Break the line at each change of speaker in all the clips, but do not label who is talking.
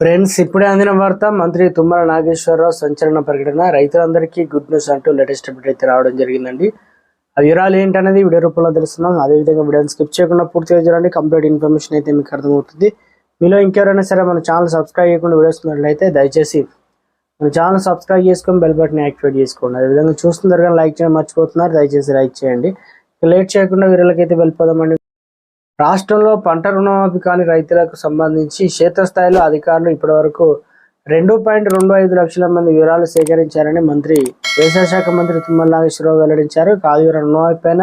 Friends ఇప్పుడే అందిన వార్త మంత్రి తుమ్మల నాగేశ్వరరావు సంచలన ప్రకటన. రైతులందరికీ గుడ్ న్యూస్ అంటూ లేటెస్ట్ అప్డేట్ అయితే రావడం జరిగిందండి. ఆ వివరాలు ఏంటనేది వీడియో రూపంలో తెలుస్తున్నాం. అదేవిధంగా వీడియోని స్కిప్ చేయకుండా పూర్తిగా చూడండి. కంప్లీట్ ఇన్ఫర్మేషన్ అయితే మీకు అర్థమవుతుంది. మీలో ఇంకెవరైనా సరే మన ఛానల్ సబ్స్క్రైబ్ చేయకుండా వీడియోస్ ఉన్నట్లయితే దయచేసి మన ఛానల్ సబ్స్క్రైబ్ చేసుకొని బెల్ బటన్ యాక్టివేట్ చేసుకోండి. అదేవిధంగా చూస్తున్నారు కానీ లైక్ చేయడం మర్చిపోతున్నారు దయచేసి లైక్ చేయండి. లేట్ చేయకుండా వీళ్ళకైతే వెళ్ళిపోదామండి. రాష్ట్రంలో పంట రుణమాఫీ కాని రైతులకు సంబంధించి క్షేత్రస్థాయిలో అధికారులు ఇప్పటివరకు రెండు పాయింట్ రెండు ఐదు లక్షల మంది వివరాలు సేకరించారని మంత్రి వ్యవసాయ శాఖ మంత్రి తుమ్మల నాగేశ్వరరావు వెల్లడించారు. కాదు రుణమాఫీ పైన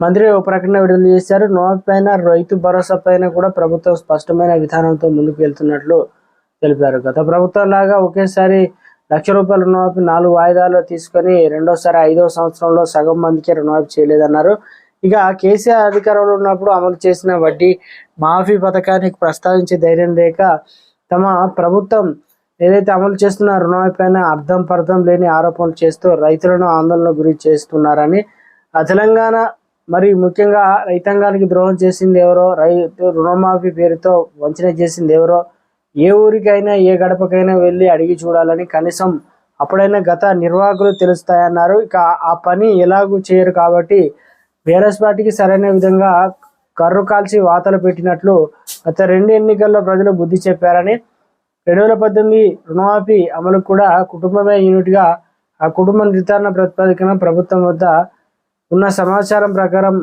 మంత్రి ఒక ప్రకటన విడుదల చేశారు. రుణమాఫీ పైన రైతు భరోసా పైన కూడా ప్రభుత్వం స్పష్టమైన విధానంతో ముందుకు వెళ్తున్నట్లు తెలిపారు. గత ప్రభుత్వం లాగా ఒకేసారి లక్ష రూపాయల రుణమాఫీ నాలుగు వాయిదాలు తీసుకొని రెండోసారి ఐదో సంవత్సరంలో సగం మందికి రుణమాఫీ చేయలేదన్నారు. ఇక కేసీఆర్ అధికారంలో ఉన్నప్పుడు అమలు చేసిన వడ్డీ మాఫీ పథకానికి ప్రస్తావించే ధైర్యం లేక తమ ప్రభుత్వం ఏదైతే అమలు చేస్తున్న రుణాలపైన అర్థం పర్థం లేని ఆరోపణలు చేస్తూ రైతులను ఆందోళన గురి చేస్తున్నారని ఆ తెలంగాణ మరి ముఖ్యంగా రైతాంగానికి ద్రోహం చేసింది ఎవరో రైతు రుణమాఫీ పేరుతో వంచన చేసింది ఎవరో ఏ ఊరికైనా ఏ గడపకైనా వెళ్ళి అడిగి చూడాలని కనీసం అప్పుడైనా గత నిర్వాహకులు తెలుస్తాయన్నారు. ఇక ఆ పని ఎలాగూ చేయరు కాబట్టి బీఆర్ఎస్ పార్టీకి సరైన విధంగా కర్రు కాల్చి వాతలు పెట్టినట్లు గత రెండు ఎన్నికల్లో ప్రజలు బుద్ధి చెప్పారని రెండు వేల పద్దెనిమిది రుణమాఫీ అమలు కూడా కుటుంబమే యూనిట్గా ఆ కుటుంబ నిర్ధారణ ప్రతిపాదికన ప్రభుత్వం వద్ద ఉన్న సమాచారం ప్రకారం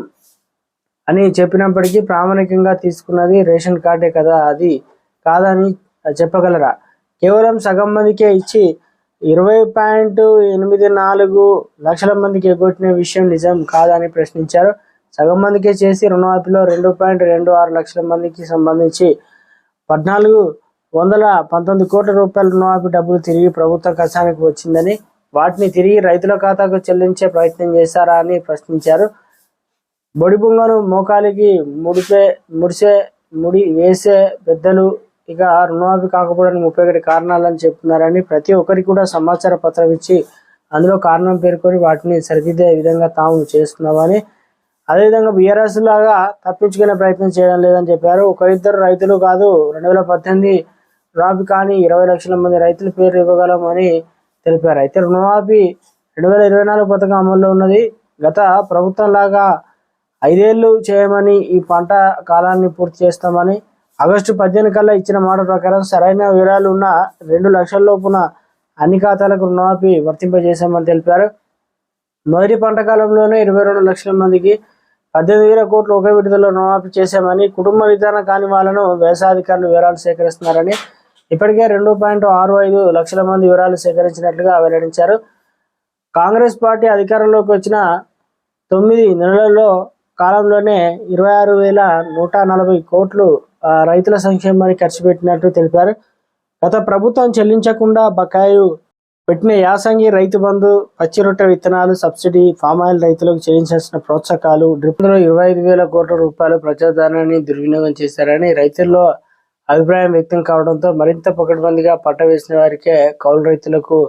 అని చెప్పినప్పటికీ ప్రామాణికంగా తీసుకున్నది రేషన్ కార్డే కదా అది కాదని చెప్పగలరా? కేవలం సగం మందికే ఇచ్చి ఇరవై పాయింట్ ఎనిమిది నాలుగు లక్షల మందికి ఎగ్గొట్టిన విషయం నిజం కాదని ప్రశ్నించారు. సగం మందికే చేసి రుణమాఫీలో రెండు పాయింట్ రెండు ఆరు లక్షల మందికి సంబంధించి పద్నాలుగు వందల పంతొమ్మిది కోట్ల రూపాయల రుణమాఫీ డబ్బులు తిరిగి ప్రభుత్వ కషానికి వచ్చిందని వాటిని తిరిగి రైతుల ఖాతాకు చెల్లించే ప్రయత్నం చేశారా అని ప్రశ్నించారు. బొడిబుంగను మోకాలికి ముడిపే ముడిసే ముడి వేసే పెద్దలు ఇక రుణమాఫీ కాకపోవడానికి ముప్పై ఒకటి కారణాలని చెప్తున్నారని ప్రతి ఒక్కరికి కూడా సమాచార పత్రం ఇచ్చి అందులో కారణం పేర్కొని వాటిని సరిదిద్దే విధంగా తాము చేస్తున్నామని అదేవిధంగా బీఆర్ఎస్ లాగా తప్పించుకునే ప్రయత్నం చేయడం లేదని చెప్పారు. ఒకరిద్దరు రైతులు కాదు రెండు వేల పద్దెనిమిది రుణమాఫీ కానీ ఇరవై లక్షల మంది రైతుల పేరు ఇవ్వగలమని తెలిపారు. అయితే రుణమాఫీ రెండు వేల ఇరవై నాలుగు పథకం అమల్లో ఉన్నది. గత ప్రభుత్వం లాగా ఐదేళ్ళు చేయమని ఈ పంట కాలాన్ని పూర్తి చేస్తామని ఆగస్టు పద్దెనిమిది కల్లా ఇచ్చిన మాట ప్రకారం సరైన వివరాలు ఉన్న రెండు లక్షల లోపున అన్ని ఖాతాలకు రుణమాఫీ వర్తింపజేశామని తెలిపారు. మొదటి పంట కాలంలోనే ఇరవై రెండు లక్షల మందికి పద్దెనిమిది వేల కోట్లు ఒకే విడుదల రుణమాఫీ చేశామని కుటుంబ విధాన కాని వాళ్ళను వ్యవసాయాధికారులు వివరాలు సేకరిస్తున్నారని ఇప్పటికే రెండు పాయింట్ ఆరు ఐదు లక్షల మంది వివరాలు సేకరించినట్లుగా వెల్లడించారు. కాంగ్రెస్ పార్టీ అధికారంలోకి వచ్చిన తొమ్మిది నెలలలో కాలంలోనే ఇరవై ఆరు వేల నూట నలభై కోట్లు రైతుల సంక్షేమానికి ఖర్చు పెట్టినట్టు తెలిపారు. గత ప్రభుత్వం చెల్లించకుండా బకాయి పెట్టిన యాసంగి రైతు బంధు పచ్చి రొట్టె విత్తనాలు సబ్సిడీ ఫామాయిల్ రైతులకు చెల్లించాల్సిన ప్రోత్సాహకాలు డ్రిప్లో ఇరవై ఐదు వేల కోట్ల రూపాయలు ప్రజాధనాన్ని దుర్వినియోగం చేశారని రైతుల్లో అభిప్రాయం వ్యక్తం కావడంతో మరింత పకడ్బందీగా పట్ట వేసిన వారికే కౌలు రైతులకు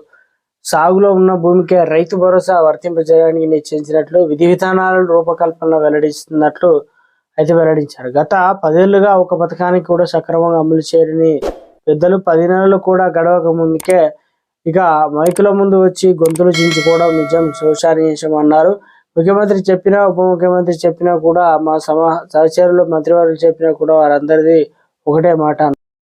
సాగులో ఉన్న భూమికే రైతు భరోసా వర్తింపజేయడానికి నిశ్చయించినట్లు విధి విధానాల రూపకల్పన వెల్లడిస్తున్నట్లు అయితే వెల్లడించారు. గత పదేళ్ళుగా ఒక పథకానికి కూడా సక్రమంగా అమలు చేయని పెద్దలు పది నెలలు కూడా గడవక ముందుకే ఇక మైకుల ముందు వచ్చి గొంతులు చించుకోవడం నిజం శోషానీయం అన్నారు. ముఖ్యమంత్రి చెప్పినా ఉప ముఖ్యమంత్రి చెప్పినా కూడా మా సమా సహచరులు మంత్రివర్గం చెప్పినా కూడా వారందరిది ఒకటే మాట